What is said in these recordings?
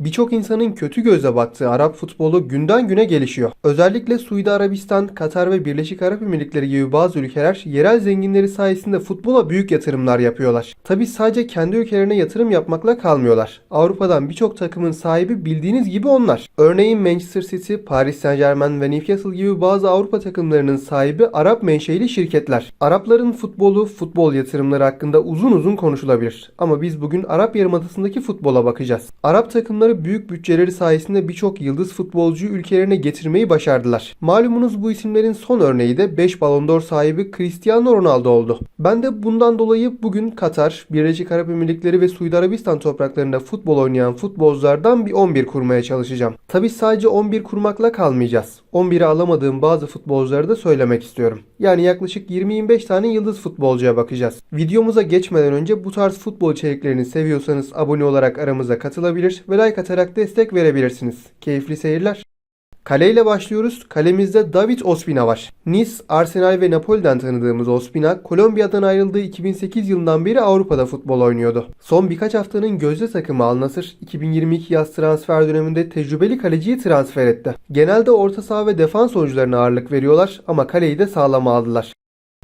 Birçok insanın kötü gözle baktığı Arap futbolu günden güne gelişiyor. Özellikle Suudi Arabistan, Katar ve Birleşik Arap Emirlikleri gibi bazı ülkeler yerel zenginleri sayesinde futbola büyük yatırımlar yapıyorlar. Tabi sadece kendi ülkelerine yatırım yapmakla kalmıyorlar. Avrupa'dan birçok takımın sahibi bildiğiniz gibi onlar. Örneğin Manchester City, Paris Saint Germain ve Newcastle gibi bazı Avrupa takımlarının sahibi Arap menşeli şirketler. Arapların futbolu, futbol yatırımları hakkında uzun uzun konuşulabilir. Ama biz bugün Arap Yarımadası'ndaki futbola bakacağız. Arap takımları büyük bütçeleri sayesinde birçok yıldız futbolcuyu ülkelerine getirmeyi başardılar. Malumunuz bu isimlerin son örneği de 5 Ballon d'Or sahibi Cristiano Ronaldo oldu. Ben de bundan dolayı bugün Katar, Birleşik Arap Emirlikleri ve Suudi Arabistan topraklarında futbol oynayan futbolculardan bir 11 kurmaya çalışacağım. Tabi sadece 11 kurmakla kalmayacağız. 11'i alamadığım bazı futbolcuları da söylemek istiyorum. Yani yaklaşık 20-25 tane yıldız futbolcuya bakacağız. Videomuza geçmeden önce bu tarz futbol içeriklerini seviyorsanız abone olarak aramıza katılabilir ve like atarak destek verebilirsiniz. Keyifli seyirler. Kaleyle başlıyoruz. Kalemizde David Ospina var. Nice, Arsenal ve Napoli'den tanıdığımız Ospina, Kolombiya'dan ayrıldığı 2008 yılından beri Avrupa'da futbol oynuyordu. Son birkaç haftanın gözde takımı Al Nassr, 2022 yaz transfer döneminde tecrübeli kaleciyi transfer etti. Genelde orta saha ve defans oyuncularına ağırlık veriyorlar ama kaleyi de sağlama aldılar.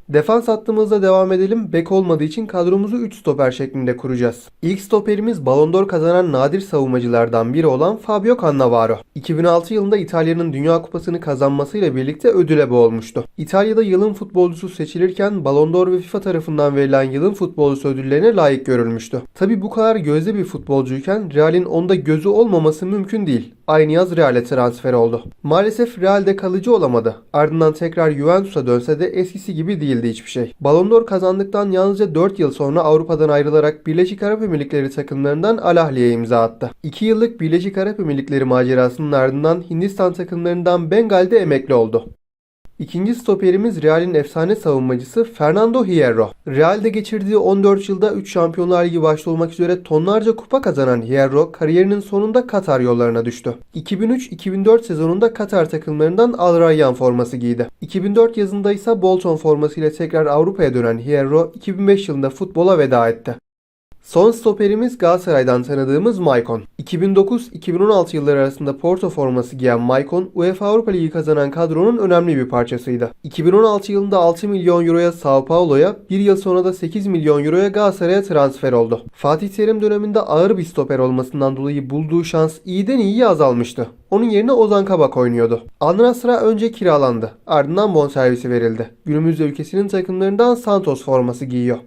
Defans hattımızda devam edelim. Bek olmadığı için kadromuzu 3 stoper şeklinde kuracağız. İlk stoperimiz Ballon d'Or kazanan nadir savunmacılardan biri olan Fabio Cannavaro. 2006 yılında İtalya'nın Dünya Kupası'nı kazanmasıyla birlikte ödüle boğulmuştu. İtalya'da yılın futbolcusu seçilirken Ballon d'Or ve FIFA tarafından verilen yılın futbolcusu ödüllerine layık görülmüştü. Tabi bu kadar gözde bir futbolcuyken Real'in onda gözü olmaması mümkün değil. Aynı yaz Real'e transfer oldu. Maalesef Real'de kalıcı olamadı. Ardından tekrar Juventus'a dönse de eskisi gibi değildi hiçbir şey. Ballon d'Or kazandıktan yalnızca 4 yıl sonra Avrupa'dan ayrılarak Birleşik Arap Emirlikleri takımlarından Al Ahly'ye imza attı. 2 yıllık Birleşik Arap Emirlikleri macerasının ardından Hindistan takımlarından Bengal'de emekli oldu. İkinci stoperimiz Real'in efsane savunmacısı Fernando Hierro. Real'de geçirdiği 14 yılda 3 Şampiyonlar Ligi başta olmak üzere tonlarca kupa kazanan Hierro kariyerinin sonunda Katar yollarına düştü. 2003-2004 sezonunda Katar takımlarından Al Rayyan forması giydi. 2004 yazında ise Bolton formasıyla tekrar Avrupa'ya dönen Hierro 2005 yılında futbola veda etti. Son stoperimiz Galatasaray'dan tanıdığımız Maicon. 2009-2016 yılları arasında Porto forması giyen Maicon, UEFA Avrupa Ligi kazanan kadronun önemli bir parçasıydı. 2016 yılında 6 milyon euroya Sao Paulo'ya, bir yıl sonra da 8 milyon euroya Galatasaray'a transfer oldu. Fatih Terim döneminde ağır bir stoper olmasından dolayı bulduğu şans iyiden iyiye azalmıştı. Onun yerine Ozan Kabak oynuyordu. Al Nassr'a önce kiralandı. Ardından bonservisi verildi. Günümüzde ülkesinin takımlarından Santos forması giyiyor.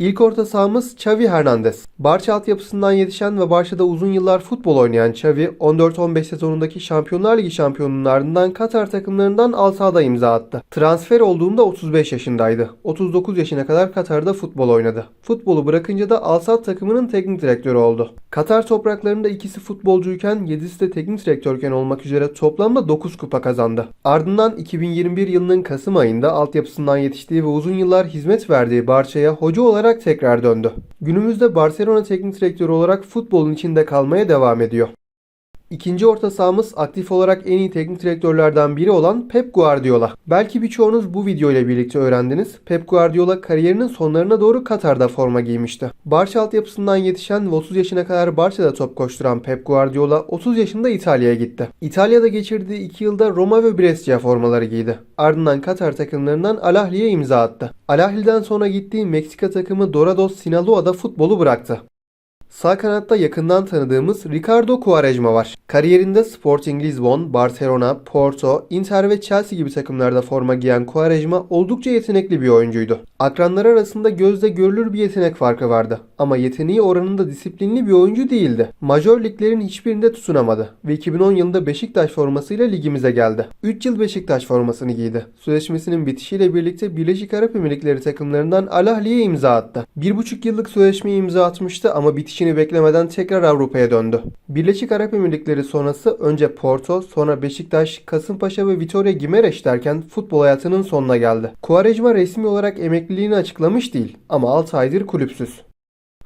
İlk orta sahamız Xavi Hernandez. Barça altyapısından yetişen ve Barça'da uzun yıllar futbol oynayan Xavi, 14-15 sezonundaki Şampiyonlar Ligi şampiyonunun ardından Katar takımlarından Al Saad'a imza attı. Transfer olduğunda 35 yaşındaydı. 39 yaşına kadar Katar'da futbol oynadı. Futbolu bırakınca da Al Saad takımının teknik direktörü oldu. Katar topraklarında ikisi futbolcuyken 7'si de teknik direktörken olmak üzere toplamda 9 kupa kazandı. Ardından 2021 yılının Kasım ayında altyapısından yetiştiği ve uzun yıllar hizmet verdiği Barça'ya hoca olarak tekrar döndü. Günümüzde Barcelona teknik direktörü olarak futbolun içinde kalmaya devam ediyor. İkinci orta sahamız aktif olarak en iyi teknik direktörlerden biri olan Pep Guardiola. Belki birçoğunuz bu video ile birlikte öğrendiniz. Pep Guardiola kariyerinin sonlarına doğru Katar'da forma giymişti. Barça altyapısından yetişen ve 30 yaşına kadar Barça'da top koşturan Pep Guardiola 30 yaşında İtalya'ya gitti. İtalya'da geçirdiği 2 yılda Roma ve Brescia formaları giydi. Ardından Katar takımlarından Al Ahly'ye imza attı. Al Ahly'den sonra gittiği Meksika takımı Dorados Sinaloa'da futbolu bıraktı. Sağ kanatta yakından tanıdığımız Ricardo Quaresma var. Kariyerinde Sporting Lisbon, Barcelona, Porto, Inter ve Chelsea gibi takımlarda forma giyen Quaresma oldukça yetenekli bir oyuncuydu. Akranları arasında gözde görülür bir yetenek farkı vardı. Ama yeteneği oranında disiplinli bir oyuncu değildi. Majör liglerin hiçbirinde tutunamadı ve 2010 yılında Beşiktaş formasıyla ligimize geldi. 3 yıl Beşiktaş formasını giydi. Sözleşmesinin bitişiyle birlikte Birleşik Arap Emirlikleri takımlarından Al Ahly'ye imza attı. 1,5 yıllık sözleşmeye imza atmıştı ama bitişini beklemeden tekrar Avrupa'ya döndü. Birleşik Arap Emirlikleri sonrası önce Porto, sonra Beşiktaş, Kasımpaşa ve Vitoria Gimereş derken futbol hayatının sonuna geldi. Quaresma resmi olarak emekliliğini açıklamış değil ama 6 aydır kulüpsüz.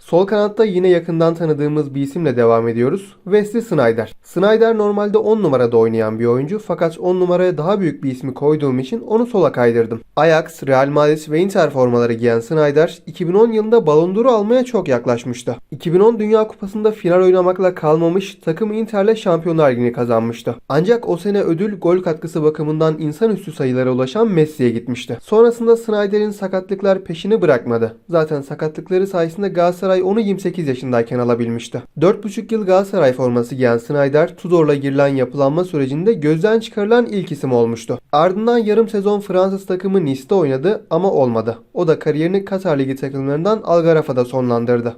Sol kanatta yine yakından tanıdığımız bir isimle devam ediyoruz. Wesley Sneijder. Sneijder normalde 10 numarada oynayan bir oyuncu fakat 10 numaraya daha büyük bir ismi koyduğum için onu sola kaydırdım. Ajax, Real Madrid ve Inter formaları giyen Sneijder 2010 yılında Ballon d'Or'u almaya çok yaklaşmıştı. 2010 Dünya Kupası'nda final oynamakla kalmamış takım Inter'le Şampiyonlar Ligi'ni kazanmıştı. Ancak o sene ödül gol katkısı bakımından insanüstü sayılara ulaşan Messi'ye gitmişti. Sonrasında Sneijder'in sakatlıklar peşini bırakmadı. Zaten sakatlıkları sayesinde Galatasaray onu 28 yaşındayken alabilmişti. 4,5 yıl Galatasaray forması giyen Sneijder, Tudor'la girilen yapılanma sürecinde gözden çıkarılan ilk isim olmuştu. Ardından yarım sezon Fransız takımı Nice'de oynadı ama olmadı. O da kariyerini Katar Ligi takımlarından Algarafa'da sonlandırdı.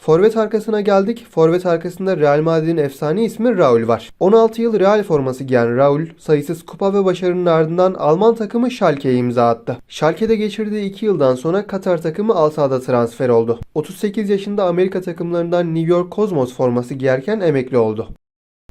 Forvet arkasına geldik. Forvet arkasında Real Madrid'in efsane ismi Raul var. 16 yıl Real forması giyen Raul, sayısız kupa ve başarının ardından Alman takımı Schalke'ye imza attı. Schalke'de geçirdiği 2 yıldan sonra Katar takımı Al Saad'a transfer oldu. 38 yaşında Amerika takımlarından New York Cosmos forması giyerken emekli oldu.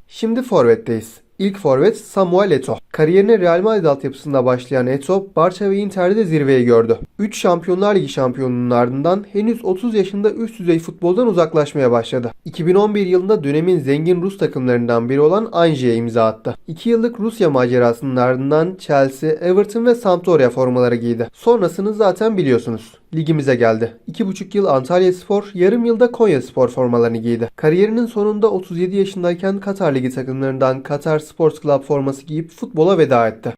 Şimdi forvetteyiz. İlk forvet Samuel Eto'o. Kariyerine Real Madrid altyapısında başlayan Eto'o, Barça ve Inter'de de zirveyi gördü. 3 Şampiyonlar Ligi şampiyonluğunun ardından henüz 30 yaşında üst düzey futboldan uzaklaşmaya başladı. 2011 yılında dönemin zengin Rus takımlarından biri olan Anji'ye imza attı. 2 yıllık Rusya macerasının ardından Chelsea, Everton ve Sampdoria formaları giydi. Sonrasını zaten biliyorsunuz. Ligimize geldi. 2,5 yıl Antalya Spor, yarım yılda Konya Spor formalarını giydi. Kariyerinin sonunda 37 yaşındayken Katar Ligi takımlarından Katar Sports Club forması giyip futbola veda etti.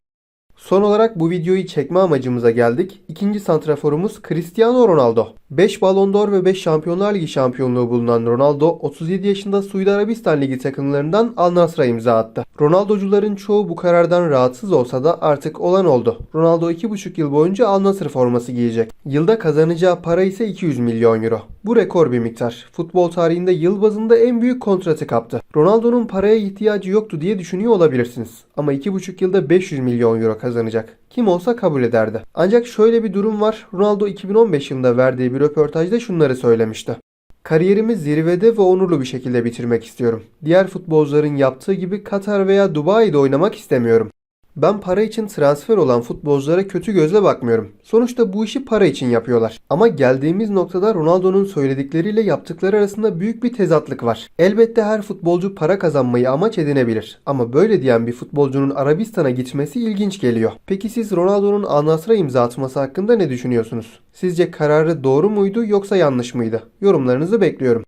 Son olarak bu videoyu çekme amacımıza geldik. İkinci santraforumuz Cristiano Ronaldo. 5 Ballon d'Or ve 5 Şampiyonlar Ligi şampiyonluğu bulunan Ronaldo 37 yaşında Suudi Arabistan Ligi takımlarından Al Nassr'a imza attı. Ronaldocuların çoğu bu karardan rahatsız olsa da artık olan oldu. Ronaldo 2,5 yıl boyunca Al Nassr forması giyecek. Yılda kazanacağı para ise 200 milyon euro. Bu rekor bir miktar. Futbol tarihinde yıl bazında en büyük kontratı kaptı. Ronaldo'nun paraya ihtiyacı yoktu diye düşünüyor olabilirsiniz. Ama 2,5 yılda 500 milyon euro kazanacak. Kim olsa kabul ederdi. Ancak şöyle bir durum var. Ronaldo 2015 yılında verdiği bir röportajda şunları söylemişti. Kariyerimi zirvede ve onurlu bir şekilde bitirmek istiyorum. Diğer futbolcuların yaptığı gibi Katar veya Dubai'de oynamak istemiyorum. Ben para için transfer olan futbolculara kötü gözle bakmıyorum. Sonuçta bu işi para için yapıyorlar. Ama geldiğimiz noktada Ronaldo'nun söyledikleriyle yaptıkları arasında büyük bir tezatlık var. Elbette her futbolcu para kazanmayı amaç edinebilir. Ama böyle diyen bir futbolcunun Arabistan'a gitmesi ilginç geliyor. Peki siz Ronaldo'nun Al imza atması hakkında ne düşünüyorsunuz? Sizce kararı doğru muydu yoksa yanlış mıydı? Yorumlarınızı bekliyorum.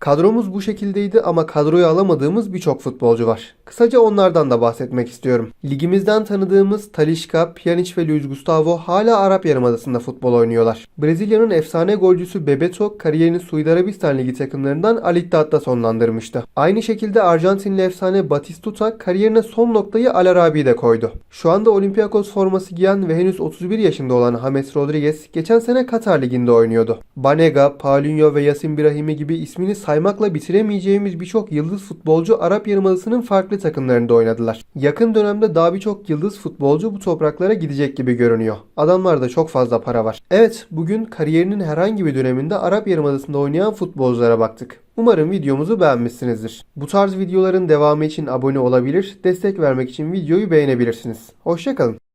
Kadromuz bu şekildeydi ama kadroyu alamadığımız birçok futbolcu var. Kısaca onlardan da bahsetmek istiyorum. Ligimizden tanıdığımız Talisca, Pjanic ve Luis Gustavo hala Arap Yarımadası'nda futbol oynuyorlar. Brezilya'nın efsane golcüsü Bebeto kariyerini Suudi Arabistan Ligi takımlarından Al sonlandırmıştı. Aynı şekilde Arjantinli efsane Batistuta kariyerine son noktayı Al Arabi'de koydu. Şu anda Olympiakos forması giyen ve henüz 31 yaşında olan James Rodriguez geçen sene Katar Ligi'nde oynuyordu. Banega, Paulinho ve Yasin Brahimi gibi ismini saymakla bitiremeyeceğimiz birçok yıldız futbolcu Arap Yarımadası'nın farklı takımlarında oynadılar. Yakın dönemde daha birçok yıldız futbolcu bu topraklara gidecek gibi görünüyor. Adamlarda çok fazla para var. Evet, bugün kariyerinin herhangi bir döneminde Arap Yarımadası'nda oynayan futbolculara baktık. Umarım videomuzu beğenmişsinizdir. Bu tarz videoların devamı için abone olabilir, destek vermek için videoyu beğenebilirsiniz. Hoşçakalın.